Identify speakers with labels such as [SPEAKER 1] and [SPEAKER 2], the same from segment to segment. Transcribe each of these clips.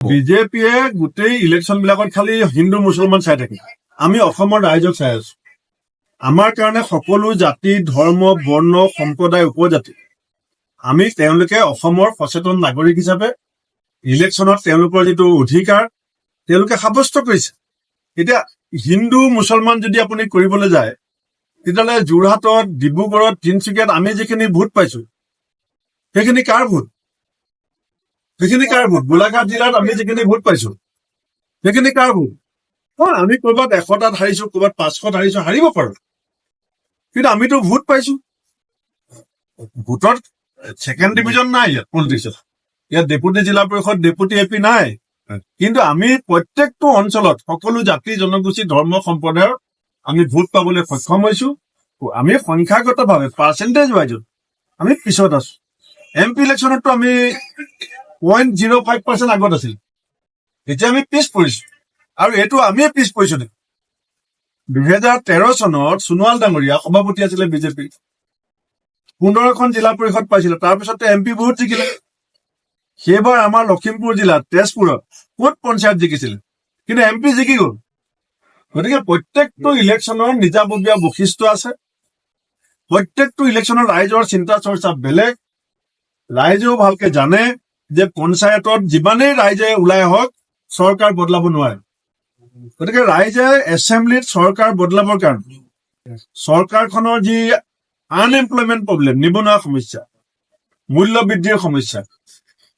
[SPEAKER 1] বিজেপিয়ে গোটেই ইলেকশ্যন বিলাকত খালি হিন্দু, মুছলমান চাই থাকে। আমি অসমৰ ৰাইজক চাই আছো। আমাৰ কাৰণে সকলো জাতি, ধৰ্ম, বৰ্ণ, সম্প্ৰদায় উপজাতি। আমি তেওঁলোকে অসমৰ সচেতন নাগৰিক হিচাপে ইলেকশ্যনত তেওঁলোকৰ যিটো অধিকাৰ, তেওঁলোকে সাব্যস্ত কৰিছে। এতিয়া হিন্দু, মুছলমান যদি আপুনি কৰিবলৈ যায়, তেতিয়াহ'লে যোৰহাটত, ডিব্ৰুগড়ত, তিনিচুকীয়াত আমি যিখিনি ভোট পাইছো, সেইখিনি কাৰ ভোট? সেইখিনি কাৰ ভোট? গোলাঘাট জিলাত আমি যিখিনি ভোট পাইছো, সেইখিনি কাৰ ভোট? হয়, আমি ক'ৰবাত এশটাত হাৰিছো, ক'ৰবাত পাঁচশত হাৰিছো, হাৰিব পাৰো। কিন্তু আমিতো ভোট পাইছো। ভোটত ছেকেণ্ড ডিভিজন নাই ইয়াত পলিটিক্সত ইয়াত ডেপুটি জিলা পৰিষদ ডেপুটি এ পি নাই। কিন্তু আমি প্ৰত্যেকটো অঞ্চলত, সকলো জাতি, জনগোষ্ঠী, ধৰ্ম, সম্প্ৰদায়ৰ আমি ভোট পাবলৈ সক্ষম হৈছো। আমি সংখ্যাগতভাৱে পাৰ্চেণ্টেজ ৱাইজত আমি পিছত আছো। এম পি ইলেকশ্যনততো আমি পইণ্ট জিৰ' ফাইভ পাৰ্চেণ্ট আগত আছিল। এতিয়া আমি পিছ পৰিছো। আৰু এইটো আমিয়ে পিছ পৰিছো দুহেজাৰ তেৰ চনত সোণোৱাল ডাঙৰীয়া সভাপতি আছিলে বিজেপি পোন্ধৰখন জিলা পৰিষদ পাইছিলে। তাৰপিছতে এম পি বহুত জিকিলে। সেইবাৰ আমাৰ লখিমপুৰ জিলাত তেজপুৰত ক'ত পঞ্চায়ত জিকিছিলে? কিন্তু এম পি জিকি গ'ল। গতিকে প্ৰত্যেকটো ইলেকশ্যনৰ নিজাববীয়া বৈশিষ্ট্য আছে। প্ৰত্যেকটো ইলেকশ্যনৰ ৰাইজৰ চিন্তা চৰ্চা বেলেগ। ৰাইজেও ভালকে জানে। যে পঞ্চায়তত যিমানেই ৰাইজে ওলাই আহক, চৰকাৰ বদলাব নোৱাৰে। গতিকে ৰাইজে এছেম্বলিত চৰকাৰ বদলাবৰ কাৰণে চৰকাৰখনৰ যি আনএমপ্লয়মেণ্ট প্ৰব্লেম নিবনুৱা সমস্যা, মূল্য বৃদ্ধিৰ সমস্যা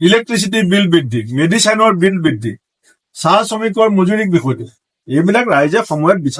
[SPEAKER 1] ইলেক্ট্ৰিচিটি বিল বৃদ্ধি মেডিচাইনৰ বিল বৃদ্ধি, চাহ শ্ৰমিকৰ মজুৰিক বিষয়টো, এইবিলাক ৰাইজে সময়ত বিচাৰ